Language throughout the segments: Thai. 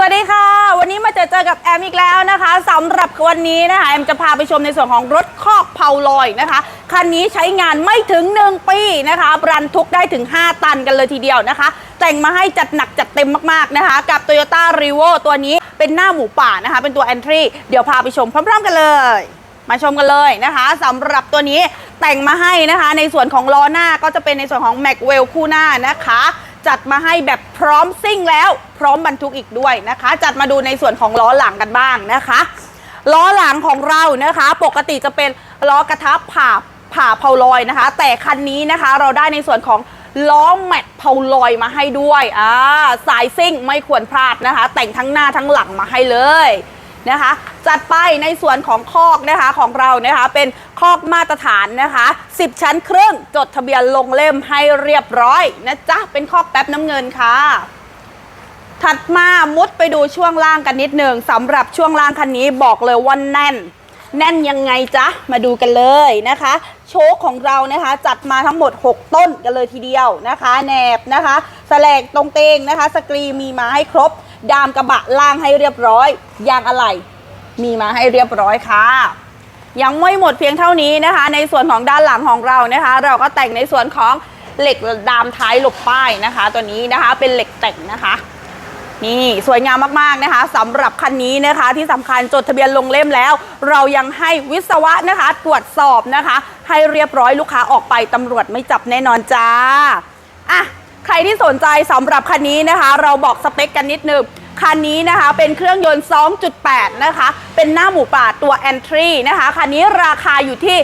สวัสดีค่ะ วันนี้มาเจอเจอกับแอมอีกแล้วนะคะสำหรับวันนี้นะคะแอมจะพาไปชมในส่วนของรถคอกเผาลอยนะคะคันนี้ใช้งานไม่ถึง 1 ปีนะคะบรันทุกได้ถึง 5 ตันกันเลยทีเดียวนะคะ แต่งมาให้จัดหนักจัดเต็มมากๆนะคะ กับ Toyota r e v o ตัวนี้เป็นหน้าหมูป่านะคะ เป็นตัว Entry เดี๋ยวพาไปชมพร้อมๆกันเลย มาชมกันเลยนะคะสำหรับตัวนี้แต่งมาให้นะคะ ในส่วนของล้อหน้าก็จะเป็นในส่วนของ m a c w e l l คู่หน้านะคะ จัดมาให้แบบพร้อมซิ่งแล้ว พร้อมบรรทุกอีกด้วยนะคะ จัดมาดูในส่วนของล้อหลังกันบ้างนะคะ ล้อหลังของเรานะคะ ปกติจะเป็นล้อกระทับผ่าผ่าเพาลอยนะคะ แต่คันนี้นะคะเราได้ในส่วนของล้อแม็กเพาลอยมาให้ด้วยอ่าสายซิ่งไม่ควรพลาดนะคะ แต่งทั้งหน้าทั้งหลังมาให้เลย นะคะ จัดไปในส่วนของคอกนะคะของเรานะคะเป็นคอกมาตรฐานนะคะ 10 ชั้นครึ่งจดทะเบียนลงเล่มให้เรียบร้อยนะจ๊ะเป็นคอกแป๊บน้ำเงินค่ะถัดมามุดไปดูช่วงล่างกันนิดหนึ่งสำหรับช่วงล่างคันนี้บอกเลยว่าแน่น แน่นยังไงจ๊ะ มาดูกันเลยนะคะ โชคของเรานะคะ จัดมาทั้งหมด 6 ต้นกันเลยทีเดียวนะคะ แหนบนะคะแสลกตรงเตงนะคะ สกรีมีมาให้ครบ ดามกระบะล่างให้เรียบร้อย ยางอะไหล่มีมาให้เรียบร้อยค่ะ ยังไม่หมดเพียงเท่านี้นะคะ ในส่วนของด้านหลังของเรานะคะ เราก็แต่งในส่วนของเหล็กดามท้ายหลบป้ายนะคะ ตัวนี้นะคะเป็นเหล็กแต่งนะคะนี่สวยงามมากๆนะคะสำหรับคันนี้นะคะที่สำคัญจดทะเบียนลงเล่มแล้ว เรายังให้วิศวะนะคะ ตรวจสอบนะคะ ให้เรียบร้อยลูกค้าออกไปตำรวจไม่จับแน่นอนจ้าอะ ที่สนใจสำหรับคันนี้นะคะ เราบอกสเปคกันนิดนึงคันนี้นะคะเป็นเครื่องยนต์ 2.8 นะคะ เป็นหน้าหมูป่าตัว Entry นะคะ คันนี้ราคาอยู่ที่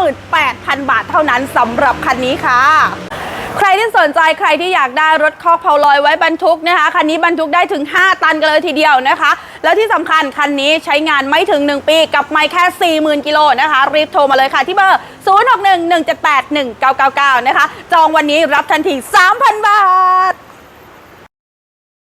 598,000 บาทเท่านั้นสำหรับคันนี้ค่ะ ใครที่สนใจใครที่อยากได้รถคอกเผาลอยไว้บรรทุกนะคะคันนี้บรรทุกได้ถึง 5 ตันกันเลยทีเดียวนะคะ แล้วที่สำคัญคันนี้ใช้งานไม่ถึง 1 ปีกับไม่แค่ 40,000กิโลนะคะ รีบโทรมาเลยค่ะที่เบอร์ 0611781999 นะคะ จองวันนี้รับทันที 3,000 บาท